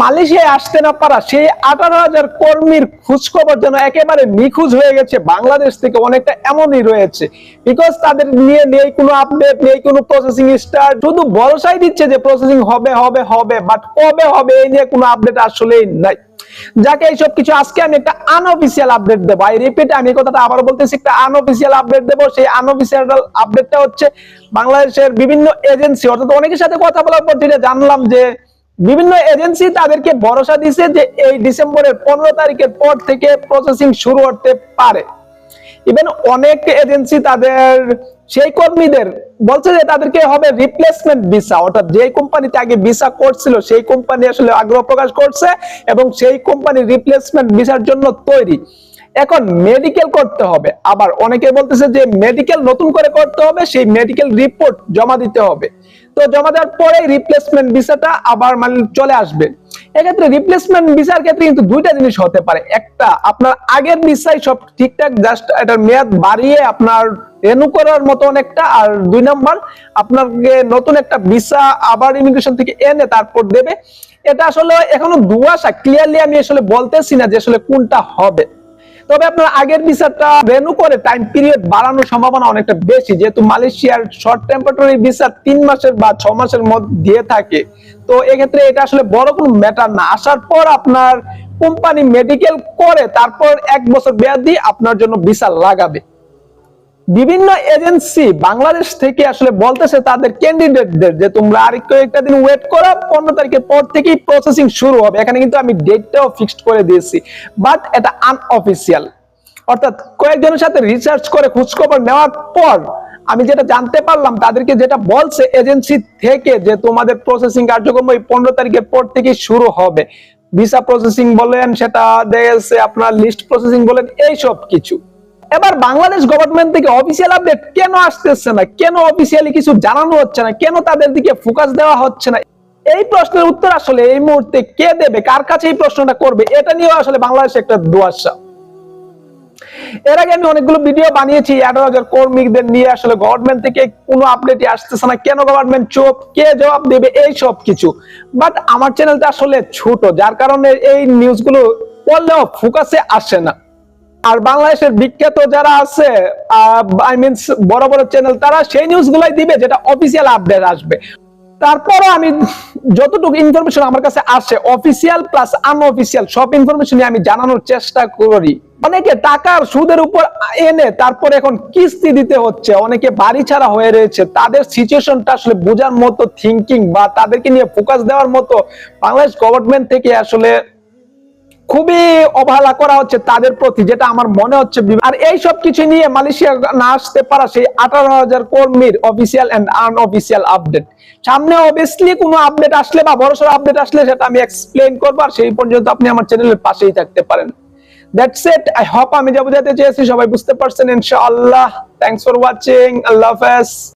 মালয়েশিয়ায় আসতে না পারা হয়ে কোনো আপডেট নেই যাকে এইসব কিছু আজকে আমি একটা আপডেট দেবো। রিপিট আমি কথাটা আবার বলতেছি, একটা আপডেট দেবো। সেই আপডেটটা হচ্ছে বাংলাদেশের বিভিন্ন এজেন্সি অর্থাৎ অনেকের সাথে কথা বলার পর যেটা জানলাম যে বিভিন্ন এজেন্সি তাদেরকে ভরসা দিছে যে এই ডিসেম্বরের পনেরো তারিখের পর থেকে প্রসেসিং শুরু হতে পারে। ইভেন অনেক এজেন্সি তাদের সেই কর্মীদের বলছে যে তাদেরকে হবে রিপ্লেসমেন্ট ভিসা অর্থাৎ যে কোম্পানিতে আগে ভিসা করছিল, সেই কোম্পানি আসলে আগ্রহ প্রকাশ করছে এবং সেই কোম্পানি রিপ্লেসমেন্ট ভিসার জন্য তৈরি। এখন মেডিকেল করতে হবে। আবার অনেকে বলতেছে যে মেডিকেল নতুন করে করতে হবে, সেই মেডিকেল রিপোর্ট জমা দিতে হবে। তো জমা দেওয়ার পরে রিপ্লেসমেন্ট ভিসাটা আবার মানে চলে আসবে। এক্ষেত্রে রিপ্লেসমেন্ট ভিসার ক্ষেত্রে কিন্তু দুইটা জিনিস হতে পারে। একটা, আপনার আগের ভিসাই সব ঠিকঠাক জাস্ট এটার মেয়াদ বাড়িয়ে আপনার রেনু করার মতো অনেকটা আর দুই নম্বর, আপনাকে নতুন একটা ভিসা আবার ইমিগ্রেশন থেকে এনে তারপর দেবে। এটা আসলে এখনও দুয়াশা ক্লিয়ারলি আমি আসলে বলতেছি না যে আসলে কোনটা হবে। তবে আপনার আগের ভিসাটা রেনু করে টাইম পিরিয়ড বাড়ানোর সম্ভাবনা অনেকটা বেশি, যেহেতু মালয়েশিয়ার শর্ট টেম্পারেটরি ভিসা তিন মাসের বা ছ মাসের মধ্যে দিয়ে থাকে। তো এক্ষেত্রে এটা আসলে বড় কোনো ম্যাটার না। আসার পর আপনার কোম্পানি মেডিকেল করে, তারপর এক বছর বেয়াদি আপনার জন্য ভিসা লাগাবে। বিভিন্ন এজেন্সি বাংলাদেশ থেকে আসলে বলতেছে তাদের ক্যান্ডিডেটদের যে তোমরা আর কয়েকটা দিন ওয়েট করো, পনেরো তারিখের পর থেকেই প্রসেসিং শুরু হবে। এখানে কিন্তু আমি ডেটটাও ফিক্সড করে দিয়েছি। বাট এটা আনঅফিসিয়াল অর্থাৎ কয়েকজনের সাথে রিসার্চ করে খোঁজখবর নেওয়ার পর আমি যেটা জানতে পারলাম, তাদেরকে যেটা বলছে এজেন্সি থেকে যে তোমাদের প্রসেসিং কার্যক্রম ওই পনেরো তারিখের পর থেকেই শুরু হবে। ভিসা প্রসেসিং বলেন, সেটা দেখেছে আপনার লিস্ট প্রসেসিং বলেন, এইসব কিছু। এবার বাংলাদেশ গভর্নমেন্ট থেকে অফিসিয়াল আপডেট কেন আসতেছে না? কেন অফিসিয়ালি কিছু জানানো হচ্ছে না? কেন তাদের দিকে ফোকাস দেওয়া হচ্ছে না? এই প্রশ্নের উত্তর আসলে এই মুহূর্তে কে দেবে? কার কাছে এই প্রশ্নটা করবে? এটা নিয়েও আসলে বাংলাদেশ একটা দুয়াশা। এর আগে আমি অনেকগুলো ভিডিও বানিয়েছি এগারো হাজার কর্মীদের নিয়ে আসলে গভর্নমেন্ট থেকে কোনো আপডেটই আসতেছে না। কেন গভর্নমেন্ট চোপ কে জবাব দেবে? এই সব কিছু। বাট আমার চ্যানেলটা আসলে ছোট, যার কারণে এই নিউজগুলো পড়লেও ফোকাসে আসে না। আর বাংলাদেশের বিখ্যাত যারা আছে আই বড় বড় চ্যানেল তারা সেই নিউজ গুলাই দিবে যেটা অফিসিয়াল আপডেট আসবে। তারপরে আমি যতটুকু ইনফরমেশন আমার কাছে আসে অফিসিয়াল প্লাস আনঅফিসিয়াল সব ইনফরমেশন আমি জানানোর চেষ্টা করি। অনেকে টাকার সুদের উপর এনে তারপর এখন কিস্তি দিতে হচ্ছে, অনেকে বাড়ি ছাড়া হয়ে রয়েছে, তাদের সিচুয়েশনটা আসলে বোঝার মতো থিঙ্কিং বা তাদেরকে নিয়ে ফোকাস দেওয়ার মতো বাংলাদেশ গভর্নমেন্ট থেকে আসলে খুবই অবহেলা করা হচ্ছে তাদের প্রতি, যেটা আমার মনে হচ্ছে আর এই সব কিছু নিয়ে মালয়েশিয়া না আসতে পারা সেই আঠারো হাজার কর্মীর অফিসিয়াল এন্ড আনঅফিসিয়াল আপডেট সামনে অবভিয়াসলি কোনো আপডেট আসলে বা বড়সড় আপডেট আসলে সেটা আমি এক্সপ্লেন করব, আর সেই পর্যন্ত আপনি আমার চ্যানেলের পাশেই থাকতে পারেন। দ্যাটস ইট আই হোপ আমি যা বুঝাতে চেয়েছি, সবাই বুঝতে পারছেন, ইনশাআল্লাহ। থ্যাংকস ফর ওয়াচিং আল্লাহ হাফেজ।